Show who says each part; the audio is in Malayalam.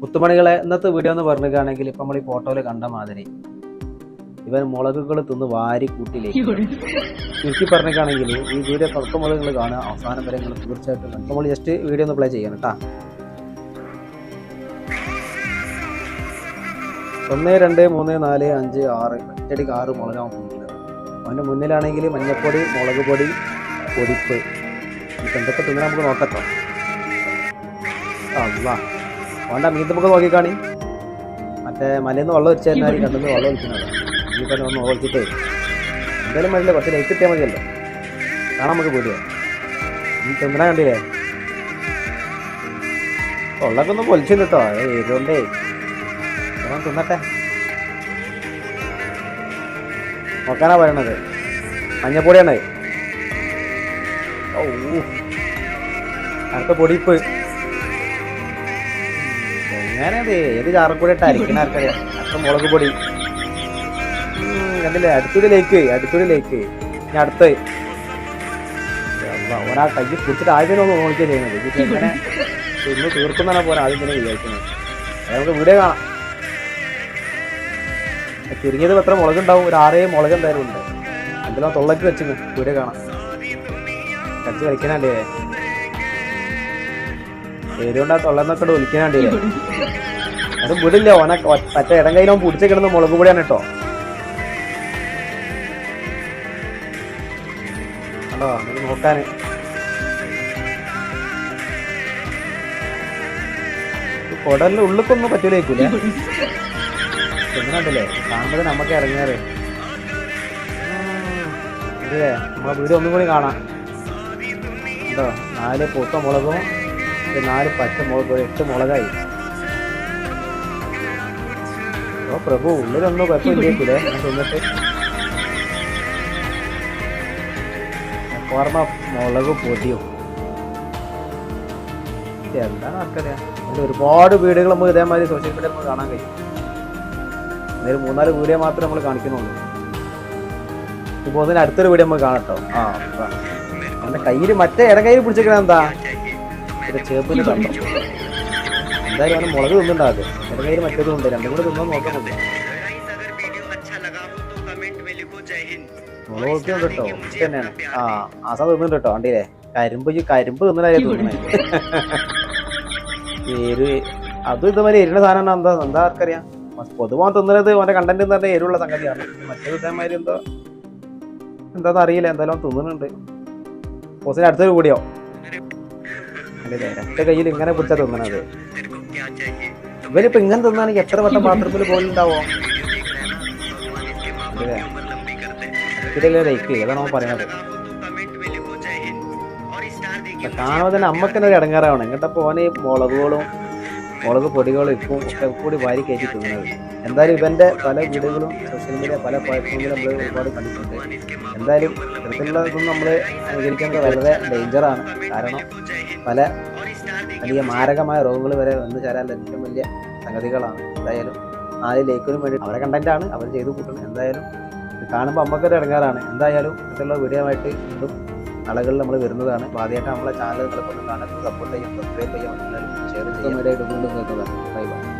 Speaker 1: മുത്തുമണികളെ ഇന്നത്തെ വീഡിയോ എന്ന് പറഞ്ഞിട്ടാണെങ്കിൽ ഇപ്പം നമ്മൾ ഈ ഫോട്ടോയിൽ കണ്ട മാതിരി ഇവൻ മുളകുകൾ തിന്ന് വാരി കൂട്ടിലേക്ക് ചുരുക്കി പറഞ്ഞിട്ടാണെങ്കിൽ ഈ വീഡിയോ തുടക്കം മുതൽ നിങ്ങൾ കാണുക. അവസാനം വരെ നിങ്ങൾ തീർച്ചയായിട്ടും. നമ്മൾ ജസ്റ്റ് വീഡിയോ ഒന്ന് പ്ലേ ചെയ്യണം കേട്ടോ ഒന്ന് രണ്ട് മൂന്ന് നാല് അഞ്ച് ആറ് ഒറ്റടിക്ക് ആറ് മുളകാണ് തിന്നിട്ടുള്ളത് അവന്റെ മുന്നിലാണെങ്കിൽ മഞ്ഞപ്പൊടി മുളക് പൊടി പൊടിപ്പ് ഇപ്പം എന്തൊക്കെ തിന്നാൽ നമുക്ക് നോക്കട്ടോ അല്ല വേണ്ട മീൻ നമുക്ക് നോക്കിക്കാണി. മറ്റേ മലയിൽ വെള്ളം ഒഴിച്ചു കഴിഞ്ഞാൽ കണ്ടുന്ന് വെള്ളം ഒഴിക്കുന്നത് ഈ തന്നെ ഒന്ന് ഒഴിച്ചിട്ടേ എന്തായാലും മതിയില്ല കുറച്ച് ലൈറ്റ് കിട്ടിയാൽ മതിയല്ലോ. കാണാൻ നമുക്ക് പോലെയോ ഈ തിന്നണ കണ്ടില്ലേ? വെള്ളമൊക്കെ ഒന്ന് പൊലിച്ചു എരുണ്ടേ ഞാൻ തിന്നട്ടെ. നോക്കാനാ പറയണത്. മഞ്ഞപ്പൊടിയാണ്. ഓ അടുത്ത പൊടിപ്പ് അത് ഏത് ചാറക്കൂടെ ഇട്ട്? അരിക്കണ ആർക്കറിയാം. അത്ര മുളക് പൊടി. കണ്ടില്ലേ? അടുത്തൊരു ലേക്ക് അടുത്തൊരു ലേക്ക് ഞാൻ അടുത്ത് ഒരാൾ കൈ പിടിച്ചിട്ട് ആദ്യം ഒന്ന് നോക്കിയാൽ ചെയ്യുന്നത്. ഇതിപ്പോ എങ്ങനെ ഇന്ന് തീർക്കുന്നതാണ് പോലെ ആദ്യം തന്നെ വിചാരിക്കുന്നത്. നമുക്ക് വീഡിയോ കാണാം. ചുരുങ്ങിയത് എത്ര മുളക് ഉണ്ടാവും ഒരു ആറേഴ് മുളക് എന്തായാലും ഉണ്ട്. അതിലാ തൊള്ളക്ക് വെച്ചിന് വീഡിയോ കാണാം. കച്ച് കളിക്കാനല്ലേ എരുകൊണ്ട് ആ തൊള്ളന്നൊക്കെ ഒലിക്കാനല്ലേ അത് വിടില്ല ഓന പച്ച ഇടം കയ്യിലും പിടിച്ച് കിടന്ന് മുളക് പൊടിയാണ് കേട്ടോ. കണ്ടോ? നോക്കാന്. കുടലിന്റെ ഉള്ളിക്കൊന്നും പറ്റൂലേക്കൂലേ എങ്ങനെയുണ്ടല്ലേ കാണുമ്പോൾ നമുക്ക് ഇറങ്ങിയാറ് ഇല്ലേ? നമ്മളെ വീട് ഒന്നും കൂടി കാണാം. കേട്ടോ നാല് പൂത്ത മുളകും ഒരു നാല് പച്ച മുളക് ഒരു എട്ട് മുളകായി. ഓ പ്രഭു ഉള്ളിലൊന്നും കുഴപ്പമില്ലേക്കൂലേ ഞാൻ തിന്നിട്ട്. ഓർമ്മ മുളക് പൊടിയും. എന്താണ് ആർക്കറിയാം അതിൽ ഒരുപാട് വീടുകൾ നമുക്ക് ഇതേമാതിരി സോഷ്യൽ മീഡിയ നമുക്ക് കാണാൻ കഴിയും. ഒരു മൂന്നാൽ വീഡിയോ മാത്രമേ നമ്മൾ കാണിക്കുന്നുള്ളൂ. ഇപ്പോൾ അതിന് അടുത്തൊരു വീഡിയോ നമുക്ക് കാണട്ടോ ആ എന്റെ കയ്യിൽ മറ്റേ ഇട കയ്യിൽ പിടിച്ചിരിക്കണ എന്താ? ഒരു ചേപ്പിന് കണ്ടു? എന്തായാലും അവന് മുളക് തിന്നുണ്ടാകും എന്റെ കയ്യിൽ മറ്റേതും ഉണ്ട്. രണ്ടും കൂടെ തിന്നാൻ നോക്കാൻ നോക്കിയുണ്ട് കേട്ടോ. തന്നെയാണ്. ആ ആസാ തിന്നുണ്ട് കേട്ടോ. വണ്ടിയിലെ കരിമ്പ് കരിമ്പ് തിന്നലായി തിന്നണേ എരു അതും ഇതുമാതിരി എരിയുടെ സാധനം എന്താ? എന്താ ആർക്കറിയാം? പൊതുവാൻ തിന്നുന്നത് അവന്റെ കണ്ടന്റ് എന്ന് പറഞ്ഞാൽ എരിവുള്ള സംഗതിയാണ്. മറ്റേത് ഇതേമാതിരി എന്തോ എന്താന്ന് അറിയില്ല. എന്തായാലും തിന്നുന്നുണ്ട്. പോസിന് അടുത്തൊരു കൂടിയോ രണ്ട് കയ്യിൽ ഇങ്ങനെ പിടിച്ചാ തിന്നണത്. ഇവരിപ്പോ ഇങ്ങനെ തിന്നാണെങ്കിൽ എത്ര വട്ടം ബാത്റൂമിൽ പോലുണ്ടാവോ ഇതിലെ ലൈക്ക്? പറയണത്. കാണുമ്പോൾ തന്നെ അമ്മയ്ക്ക് തന്നെ ഒരു ഇടങ്ങാറാവണം. എന്നിട്ടപ്പോൾ ഓന് മുളകുകളും മുളക് പൊടികളും ഇപ്പം ഒക്കെ കൂടി വാരി കയറ്റി തിന്നുന്നത്. എന്തായാലും ഇവന്റെ പല വീടുകളും സോഷ്യൽ മീഡിയ പല പ്ലാറ്റ്ഫോമിലും നമ്മൾ ഒരുപാട് കണ്ടിട്ടുണ്ട്. എന്തായാലും ഇത്തരത്തിലുള്ള ഇതൊന്നും നമ്മൾ അനുകരിക്കുന്നത് വളരെ ഡേഞ്ചറാണ് കാരണം പല വലിയ മാരകമായ രോഗങ്ങൾ വരെ വന്നു ചേരാൻ ഏറ്റവും വലിയ സംഗതികളാണ്. എന്തായാലും നാല് ലേക്കിനും വേണ്ടി അവരെ കണ്ടന്റാണ് അവർ ചെയ്തു കൂട്ടുന്നത്. എന്തായാലും കാണുമ്പോൾ അമ്മക്കൊരു ഇടങ്ങാറാണ്. എന്തായാലും ഇത്തരത്തിലുള്ള വീഡിയോ ആയിട്ട് വീണ്ടും നാളുകളിൽ നമ്മൾ വരുന്നതാണ്. അപ്പോൾ ആദ്യമായിട്ട് നമ്മളെ ചാനൽ നിങ്ങളെ കൊണ്ട് കാണാൻ സപ്പോർട്ട് ചെയ്യാം സബ്സ്ക്രൈബ് ചെയ്യാം ഷെയർ ചെയ്യാം ബൈ ബൈ